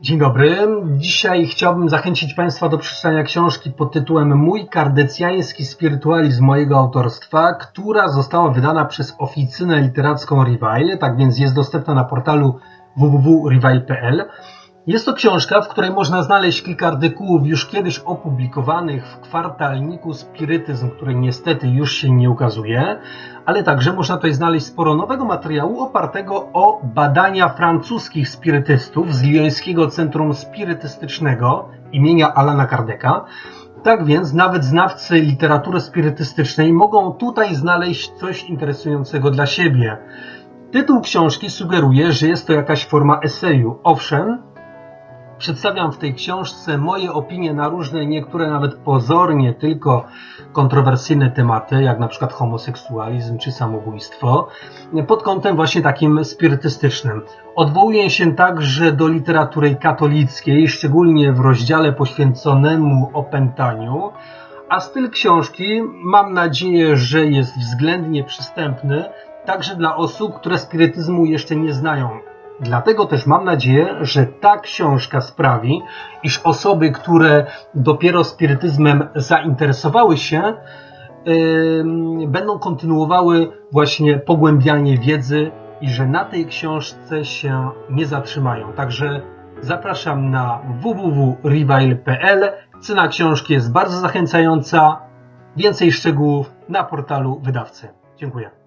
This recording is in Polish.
Dzień dobry. Dzisiaj chciałbym zachęcić Państwa do przeczytania książki pod tytułem Mój kardecjański spirytualizm mojego autorstwa, która została wydana przez oficynę literacką Revile, tak więc jest dostępna na portalu www.revile.pl. Jest to książka, w której można znaleźć kilka artykułów już kiedyś opublikowanych w kwartalniku Spirytyzm, który niestety już się nie ukazuje, ale także można tutaj znaleźć sporo nowego materiału opartego o badania francuskich spirytystów z Lyońskiego Centrum Spirytystycznego imienia Alana Kardeka. Tak więc nawet znawcy literatury spirytystycznej mogą tutaj znaleźć coś interesującego dla siebie. Tytuł książki sugeruje, że jest to jakaś forma eseju. Owszem, Przedstawiam w tej książce moje opinie na różne, niektóre nawet pozornie tylko kontrowersyjne tematy, jak na przykład homoseksualizm czy samobójstwo, pod kątem właśnie takim spirytystycznym. Odwołuję się także do literatury katolickiej, szczególnie w rozdziale poświęconemu opętaniu, a styl książki mam nadzieję, że jest względnie przystępny także dla osób, które spirytyzmu jeszcze nie znają. Dlatego też mam nadzieję, że ta książka sprawi, iż osoby, które dopiero spirytyzmem zainteresowały się, yy, będą kontynuowały właśnie pogłębianie wiedzy i że na tej książce się nie zatrzymają. Także zapraszam na www.revile.pl. Cena książki jest bardzo zachęcająca. Więcej szczegółów na portalu wydawcy. Dziękuję.